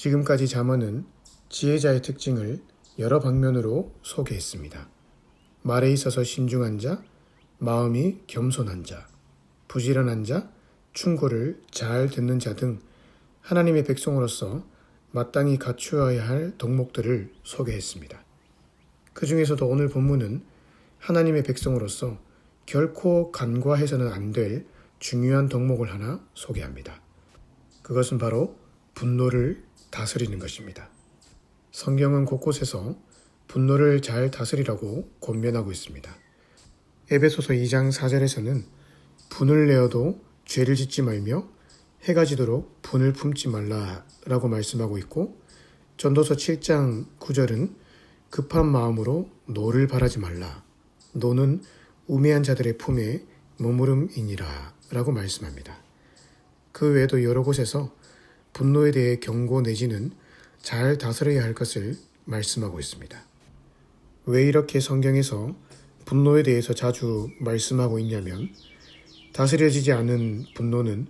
지금까지 잠언은 지혜자의 특징을 여러 방면으로 소개했습니다. 말에 있어서 신중한 자, 마음이 겸손한 자, 부지런한 자, 충고를 잘 듣는 자 등 하나님의 백성으로서 마땅히 갖추어야 할 덕목들을 소개했습니다. 그 중에서도 오늘 본문은 하나님의 백성으로서 결코 간과해서는 안 될 중요한 덕목을 하나 소개합니다. 그것은 바로 분노를 다스리는 것입니다. 성경은 곳곳에서 분노를 잘 다스리라고 권면하고 있습니다. 에베소서 2장 4절에서는 분을 내어도 죄를 짓지 말며 해가 지도록 분을 품지 말라라고 말씀하고 있고 전도서 7장 9절은 급한 마음으로 노를 바라지 말라. 노는 우매한 자들의 품에 머무름이니라 라고 말씀합니다. 그 외에도 여러 곳에서 분노에 대해 경고 내지는 잘 다스려야 할 것을 말씀하고 있습니다. 왜 이렇게 성경에서 분노에 대해서 자주 말씀하고 있냐면 다스려지지 않은 분노는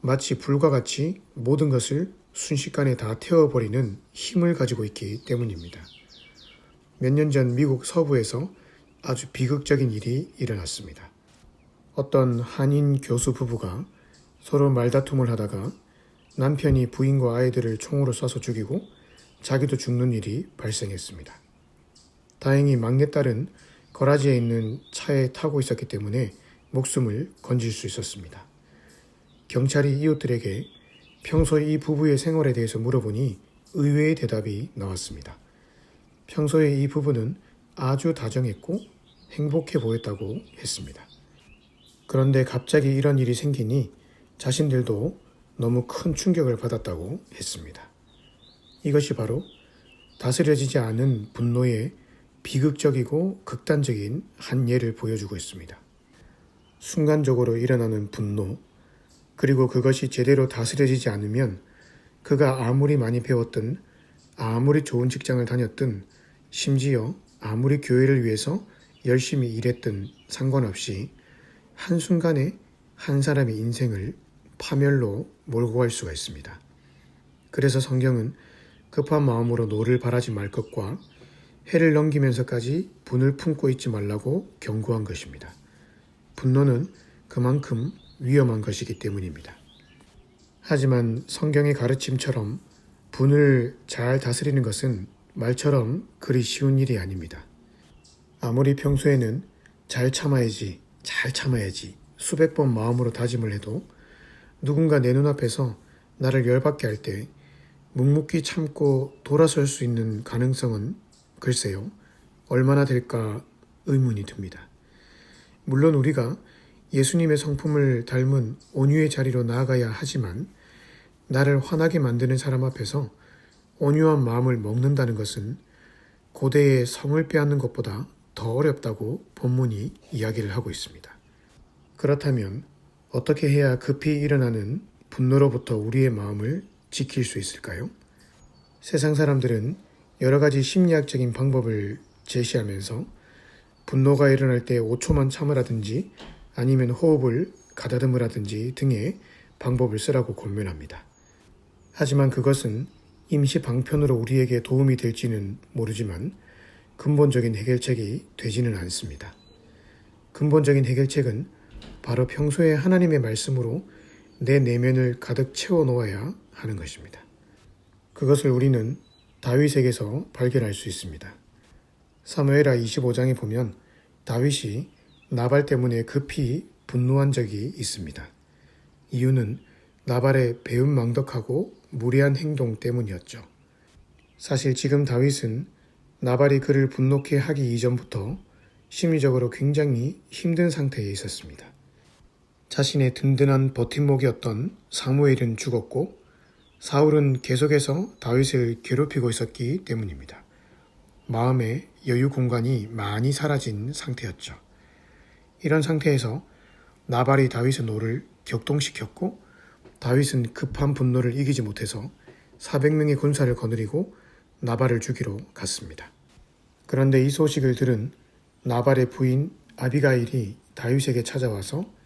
마치 불과 같이 모든 것을 순식간에 다 태워버리는 힘을 가지고 있기 때문입니다. 몇 년 전 미국 서부에서 아주 비극적인 일이 일어났습니다. 어떤 한인 교수 부부가 서로 말다툼을 하다가 남편이 부인과 아이들을 총으로 쏴서 죽이고 자기도 죽는 일이 발생했습니다. 다행히 막내딸은 거라지에 있는 차에 타고 있었기 때문에 목숨을 건질 수 있었습니다. 경찰이 이웃들에게 평소 이 부부의 생활에 대해서 물어보니 의외의 대답이 나왔습니다. 평소에 이 부부는 아주 다정했고 행복해 보였다고 했습니다. 그런데 갑자기 이런 일이 생기니 자신들도 너무 큰 충격을 받았다고 했습니다. 이것이 바로 다스려지지 않은 분노의 비극적이고 극단적인 한 예를 보여주고 있습니다. 순간적으로 일어나는 분노, 그리고 그것이 제대로 다스려지지 않으면 그가 아무리 많이 배웠든 아무리 좋은 직장을 다녔든 심지어 아무리 교회를 위해서 열심히 일했든 상관없이 한순간에 한 사람의 인생을 파멸로 몰고 갈 수가 있습니다. 그래서 성경은 급한 마음으로 노를 바라지 말 것과 해를 넘기면서까지 분을 품고 있지 말라고 경고한 것입니다. 분노는 그만큼 위험한 것이기 때문입니다. 하지만 성경의 가르침처럼 분을 잘 다스리는 것은 말처럼 그리 쉬운 일이 아닙니다. 아무리 평소에는 잘 참아야지, 잘 참아야지 수백 번 마음으로 다짐을 해도 누군가 내 눈앞에서 나를 열받게 할 때 묵묵히 참고 돌아설 수 있는 가능성은 글쎄요, 얼마나 될까 의문이 듭니다. 물론 우리가 예수님의 성품을 닮은 온유의 자리로 나아가야 하지만 나를 화나게 만드는 사람 앞에서 온유한 마음을 먹는다는 것은 고대의 성을 빼앗는 것보다 더 어렵다고 본문이 이야기를 하고 있습니다. 그렇다면 어떻게 해야 급히 일어나는 분노로부터 우리의 마음을 지킬 수 있을까요? 세상 사람들은 여러 가지 심리학적인 방법을 제시하면서 분노가 일어날 때 5초만 참으라든지 아니면 호흡을 가다듬으라든지 등의 방법을 쓰라고 권면합니다. 하지만 그것은 임시 방편으로 우리에게 도움이 될지는 모르지만 근본적인 해결책이 되지는 않습니다. 근본적인 해결책은 바로 평소에 하나님의 말씀으로 내 내면을 가득 채워 놓아야 하는 것입니다. 그것을 우리는 다윗에게서 발견할 수 있습니다. 사무엘하 25장에 보면 다윗이 나발 때문에 급히 분노한 적이 있습니다. 이유는 나발의 배은망덕하고 무례한 행동 때문이었죠. 사실 지금 다윗은 나발이 그를 분노케 하기 이전부터 심리적으로 굉장히 힘든 상태에 있었습니다. 자신의 든든한 버팀목이었던 사무엘은 죽었고 사울은 계속해서 다윗을 괴롭히고 있었기 때문입니다. 마음의 여유 공간이 많이 사라진 상태였죠. 이런 상태에서 나발이 다윗의 노를 격동시켰고 다윗은 급한 분노를 이기지 못해서 400명의 군사를 거느리고 나발을 죽이러 갔습니다. 그런데 이 소식을 들은 나발의 부인 아비가일이 다윗에게 찾아와서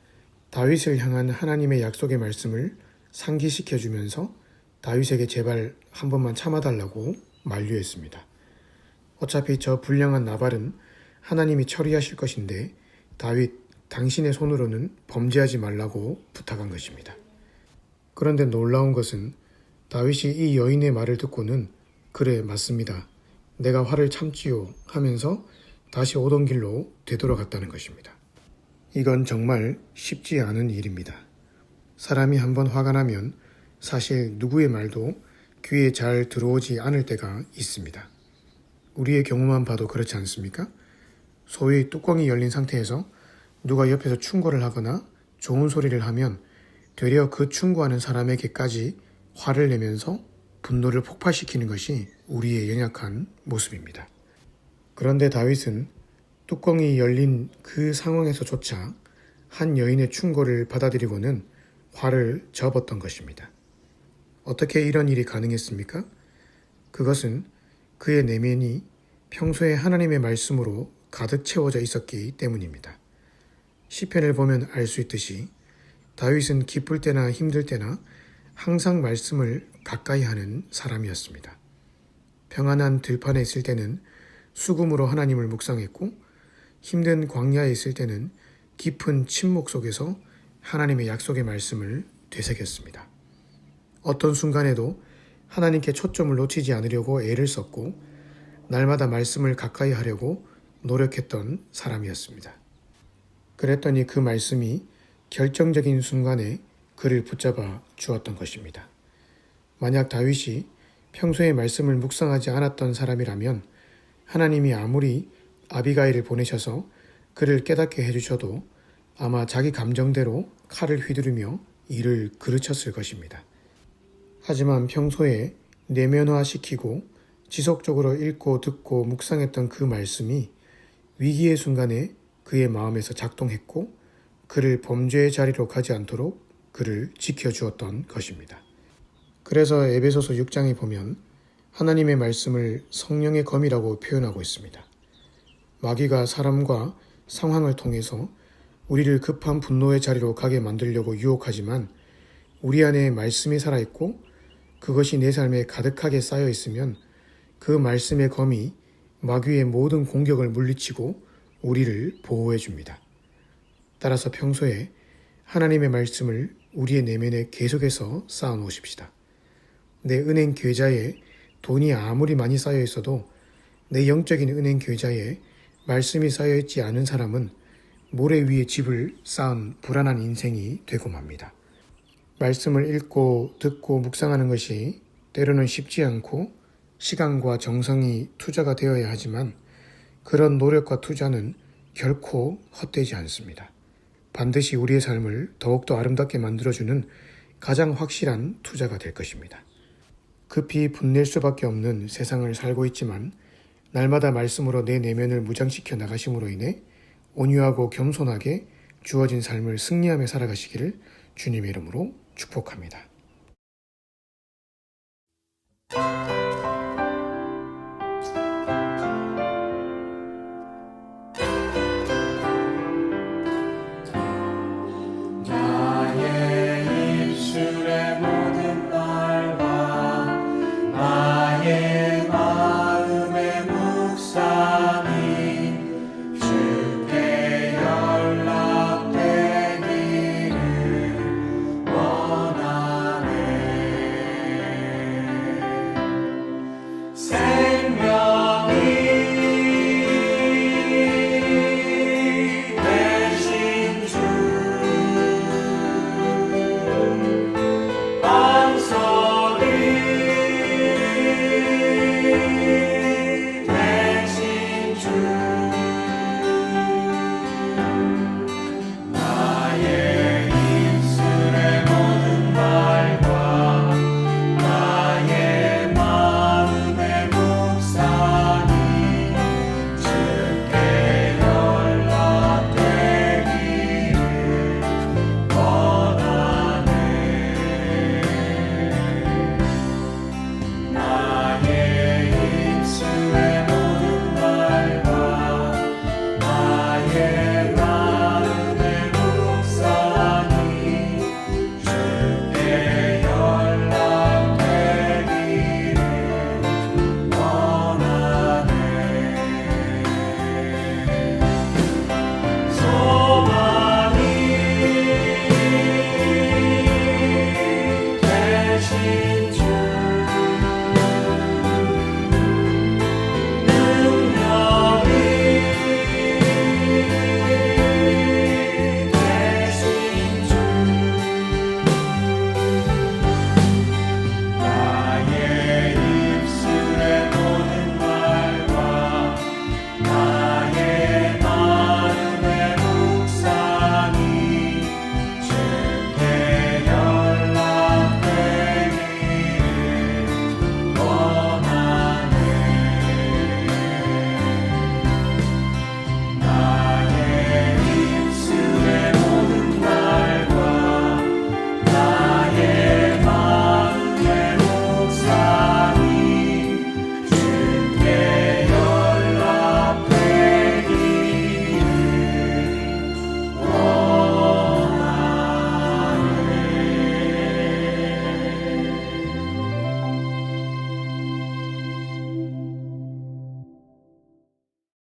다윗을 향한 하나님의 약속의 말씀을 상기시켜 주면서 다윗에게 제발 한 번만 참아달라고 만류했습니다. 어차피 저 불량한 나발은 하나님이 처리하실 것인데 다윗 당신의 손으로는 범죄하지 말라고 부탁한 것입니다. 그런데 놀라운 것은 다윗이 이 여인의 말을 듣고는 그래 맞습니다. 내가 화를 참지요 하면서 다시 오던 길로 되돌아갔다는 것입니다. 이건 정말 쉽지 않은 일입니다. 사람이 한번 화가 나면 사실 누구의 말도 귀에 잘 들어오지 않을 때가 있습니다. 우리의 경우만 봐도 그렇지 않습니까? 소위 뚜껑이 열린 상태에서 누가 옆에서 충고를 하거나 좋은 소리를 하면 되려 그 충고하는 사람에게까지 화를 내면서 분노를 폭발시키는 것이 우리의 연약한 모습입니다. 그런데 다윗은 뚜껑이 열린 그 상황에서조차 한 여인의 충고를 받아들이고는 화를 접었던 것입니다. 어떻게 이런 일이 가능했습니까? 그것은 그의 내면이 평소에 하나님의 말씀으로 가득 채워져 있었기 때문입니다. 시편을 보면 알 수 있듯이 다윗은 기쁠 때나 힘들 때나 항상 말씀을 가까이 하는 사람이었습니다. 평안한 들판에 있을 때는 수금으로 하나님을 묵상했고 힘든 광야에 있을 때는 깊은 침묵 속에서 하나님의 약속의 말씀을 되새겼습니다. 어떤 순간에도 하나님께 초점을 놓치지 않으려고 애를 썼고 날마다 말씀을 가까이 하려고 노력했던 사람이었습니다. 그랬더니 그 말씀이 결정적인 순간에 그를 붙잡아 주었던 것입니다. 만약 다윗이 평소에 말씀을 묵상하지 않았던 사람이라면 하나님이 아무리 아비가일을 보내셔서 그를 깨닫게 해주셔도 아마 자기 감정대로 칼을 휘두르며 이를 그르쳤을 것입니다. 하지만 평소에 내면화시키고 지속적으로 읽고 듣고 묵상했던 그 말씀이 위기의 순간에 그의 마음에서 작동했고 그를 범죄의 자리로 가지 않도록 그를 지켜주었던 것입니다. 그래서 에베소서 6장에 보면 하나님의 말씀을 성령의 검이라고 표현하고 있습니다. 마귀가 사람과 상황을 통해서 우리를 급한 분노의 자리로 가게 만들려고 유혹하지만 우리 안에 말씀이 살아있고 그것이 내 삶에 가득하게 쌓여 있으면 그 말씀의 검이 마귀의 모든 공격을 물리치고 우리를 보호해 줍니다. 따라서 평소에 하나님의 말씀을 우리의 내면에 계속해서 쌓아 놓으십시다. 내 은행 계좌에 돈이 아무리 많이 쌓여 있어도 내 영적인 은행 계좌에 말씀이 쌓여 있지 않은 사람은 모래 위에 집을 쌓은 불안한 인생이 되고 맙니다. 말씀을 읽고 듣고 묵상하는 것이 때로는 쉽지 않고 시간과 정성이 투자가 되어야 하지만 그런 노력과 투자는 결코 헛되지 않습니다. 반드시 우리의 삶을 더욱더 아름답게 만들어주는 가장 확실한 투자가 될 것입니다. 급히 분낼 수밖에 없는 세상을 살고 있지만 날마다 말씀으로 내 내면을 무장시켜 나가심으로 인해 온유하고 겸손하게 주어진 삶을 승리하며 살아가시기를 주님의 이름으로 축복합니다.